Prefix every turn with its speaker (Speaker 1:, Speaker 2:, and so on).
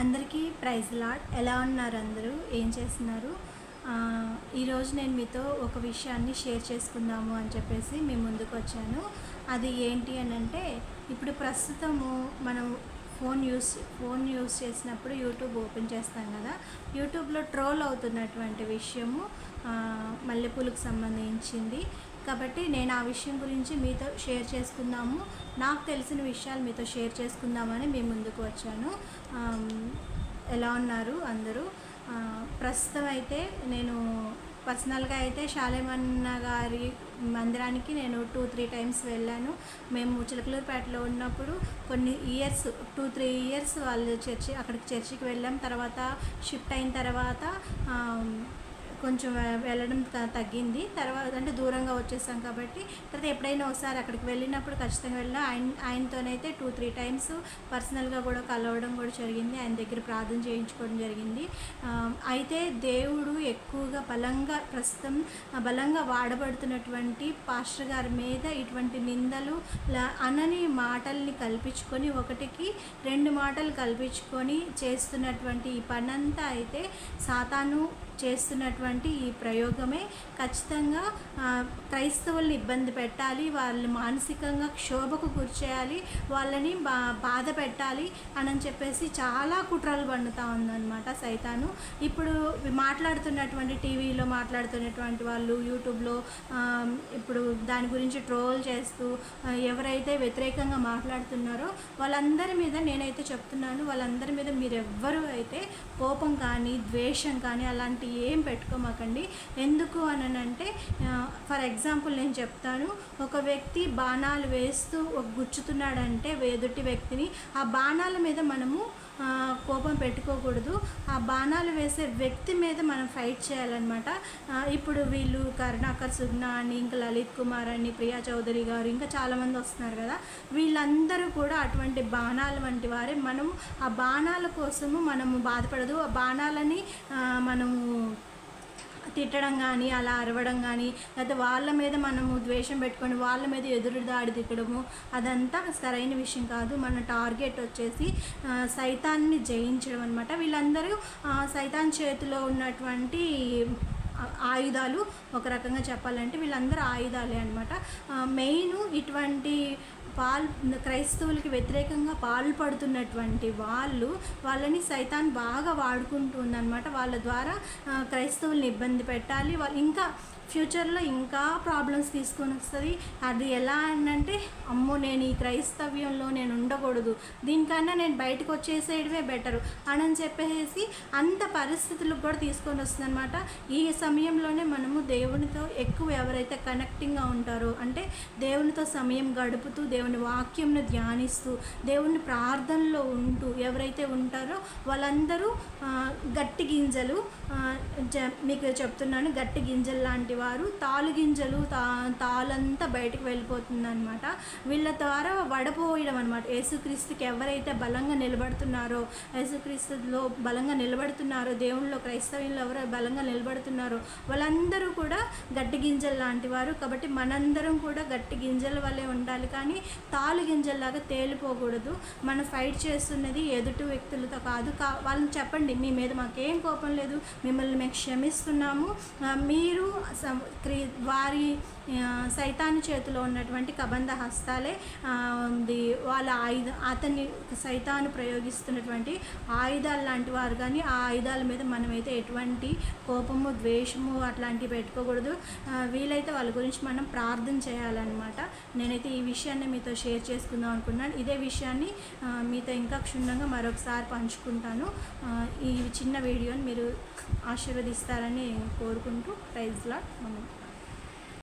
Speaker 1: అందరికీ praise lord. ఎలా ఉన్నారు అందరూ? ఏం చేస్తున్నారు? ఈరోజు నేను మీతో ఒక విషయాన్ని షేర్ చేసుకుందాము అని చెప్పేసి మీ ముందుకు వచ్చాను. అది ఏంటి అని అంటే ఇప్పుడు ప్రస్తుతము మనం ఫోన్ యూస్ ఫోన్ యూస్ చేసినప్పుడు యూట్యూబ్ ఓపెన్ చేస్తాం కదా. యూట్యూబ్లో ట్రోల్ అవుతున్నటువంటి విషయము మల్లెపూలకు సంబంధించింది. కాబట్టి నేను ఆ విషయం గురించి మీతో షేర్ చేసుకుందాము. నాకు తెలిసిన విషయాలు మీతో షేర్ చేసుకుందామని మీ ముందుకు వచ్చాను. ఎలా ఉన్నారు అందరూ? ప్రస్తుతం అయితే నేను పర్సనల్గా అయితే శాలేమన్న గారి మందిరానికి నేను టూ త్రీ టైమ్స్ వెళ్ళాను. మేము చిలకలూరుపేటలో ఉన్నప్పుడు కొన్ని ఇయర్స్ టూ త్రీ ఇయర్స్ వాళ్ళు చర్చి అక్కడికి చర్చికి వెళ్ళాం. తర్వాత షిఫ్ట్ అయిన తర్వాత కొంచెం వెళ్ళడం తగ్గింది. తర్వాత అంటే దూరంగా వచ్చేసాం కాబట్టి తర్వాత ఎప్పుడైనా ఒకసారి అక్కడికి వెళ్ళినప్పుడు ఖచ్చితంగా వెళ్ళినా ఆయన ఆయనతోనైతే టూ త్రీ టైమ్స్ పర్సనల్గా కూడా కలవడం కూడా జరిగింది. ఆయన దగ్గర ప్రార్థన చేయించుకోవడం జరిగింది. అయితే దేవుడు ఎక్కువగా బలంగా ప్రస్తుతం బలంగా వాడబడుతున్నటువంటి పాస్టర్ గారి మీద ఇటువంటి నిందలు లా- అనని మాటల్ని కల్పించుకొని ఒకటికి రెండు మాటలు కల్పించుకొని చేస్తున్నటువంటి ఈ పనంతా అయితే సాతాను చేస్తున్నటువంటి ఈ ప్రయోగమే ఖచ్చితంగా క్రైస్తవుల్ని ఇబ్బంది పెట్టాలి వాళ్ళని మానసికంగా క్షోభకు గురిచేయాలి వాళ్ళని బా బాధ పెట్టాలి అని చెప్పేసి చాలా కుట్రలు పండుతూ ఉందన్నమాట సైతాను. ఇప్పుడు మాట్లాడుతున్నటువంటి టీవీలో మాట్లాడుతున్నటువంటి వాళ్ళు యూట్యూబ్లో ఇప్పుడు దాని గురించి ట్రోల్ చేస్తూ ఎవరైతే వ్యతిరేకంగా మాట్లాడుతున్నారో వాళ్ళందరి మీద నేనైతే చెప్తున్నాను వాళ్ళందరి మీద మీరెవ్వరూ అయితే కోపం కానీ ద్వేషం కానీ అలాంటి ఏం పెట్టుకో పెట్టుకోమాకండి ఎందుకు అని అంటే ఫర్ ఎగ్జాంపుల్ నేను చెప్తాను. ఒక వ్యక్తి బాణాలు వేస్తూ ఒక గుచ్చుతున్నాడంటే ఎదుటి వ్యక్తిని ఆ బాణాల మీద మనము కోపం పెట్టుకోకూడదు. ఆ బాణాలు వేసే వ్యక్తి మీద మనం ఫైట్ చేయాలన్నమాట. ఇప్పుడు వీళ్ళు కరుణాకర్ సుగ్న అని ఇంకా లలిత్ కుమార్ అని ప్రియా చౌదరి గారు ఇంకా చాలామంది వస్తున్నారు కదా. వీళ్ళందరూ కూడా అటువంటి బాణాలు వంటి వారే. మనం ఆ బాణాల కోసము మనము బాధపడదు. ఆ బాణాలని మనము తిట్టడం కానీ అలా అరవడం కానీ లేకపోతే వాళ్ళ మీద మనము ద్వేషం పెట్టుకొని వాళ్ళ మీద ఎదురు దాడి తిట్టడము అదంతా సరైన విషయం కాదు. మన టార్గెట్ వచ్చేసి సైతాన్ని జయించడం అనమాట వీళ్ళందరూ సైతాన్ చేతిలో ఉన్నటువంటి ఆయుధాలు ఒక రకంగా చెప్పాలంటే వీళ్ళందరూ ఆయుధాలే అనమాట మెయిన్ ఇటువంటి పాల్ క్రైస్తవులకి వ్యతిరేకంగా పాల్పడుతున్నటువంటి వాళ్ళు వాళ్ళని సైతాన్ బాగా వాడుకుంటుందన్నమాట వాళ్ళ ద్వారా క్రైస్తవుల్ని ఇబ్బంది పెట్టాలి. వాళ్ళు ఇంకా ఫ్యూచర్లో ఇంకా ప్రాబ్లమ్స్ తీసుకొని వస్తుంది. అది ఎలా అంటే అమ్మో నేను ఈ క్రైస్తవ్యంలో నేను ఉండకూడదు. దీనికన్నా నేను బయటకు వచ్చేసేయడమే బెటరు అని చెప్పేసి అంత పరిస్థితులకు కూడా తీసుకొని వస్తుందన్నమాట. ఈ సమయంలోనే మనము దేవునితో ఎక్కువ ఎవరైతే కనెక్టింగ్గా ఉంటారో అంటే దేవునితో సమయం గడుపుతూ దేవుని వాక్యంను ధ్యానిస్తూ దేవుని ప్రార్థనలో ఉంటూ ఎవరైతే ఉంటారో వాళ్ళందరూ గట్టి గింజలు జ- మీకు చెప్తున్నాను గట్టి గింజలు లాంటి వారు తాలు గింజలు తా తాళంతా బయటకు వెళ్ళిపోతుందనమాట వీళ్ళ ద్వారా వడపోయడం అనమాట యేసుక్రీస్తుకి ఎవరైతే బలంగా నిలబడుతున్నారో యేసుక్రీస్తులో బలంగా నిలబడుతున్నారో దేవుళ్ళలో క్రైస్తవులు ఎవరు బలంగా నిలబడుతున్నారో వాళ్ళందరూ కూడా గట్టి గింజలు లాంటి వారు. కాబట్టి మనందరం కూడా గట్టి గింజల వల్లే ఉండాలి. కానీ తాలు గింజల్లాగా తేలిపోకూడదు. మనం ఫైట్ చేస్తున్నది ఎదుటి వ్యక్తులతో కాదు. కా వాళ్ళని చెప్పండి మీ మీద మాకేం కోపం లేదు. మిమ్మల్ని మేము క్షమిస్తున్నాము. మీరు స- వారి ఆ, సైతాను చేతిలో ఉన్నటువంటి కబంధ హస్తాలే ఉంది. వాళ్ళ ఆయుధ అతన్ని సైతాను ప్రయోగిస్తున్నటువంటి ఆయుధాలు లాంటి వారు కానీ ఆ ఆయుధాల మీద మనమైతే ఎటువంటి కోపము ద్వేషము అట్లాంటివి పెట్టుకోకూడదు. వీలైతే వాళ్ళ గురించి మనం ప్రార్థన చేయాలన్నమాట. నేనైతే ఈ విషయాన్ని మీతో షేర్ చేసుకుందాం అనుకున్నాను. ఇదే విషయాన్ని మీతో ఇంకా క్షుణ్ణంగా మరొకసారి పంచుకుంటాను. ఈ చిన్న వీడియోని మీరు ఆశీర్వదిస్తారని కోరుకుంటూ ప్రైజ్లా మనం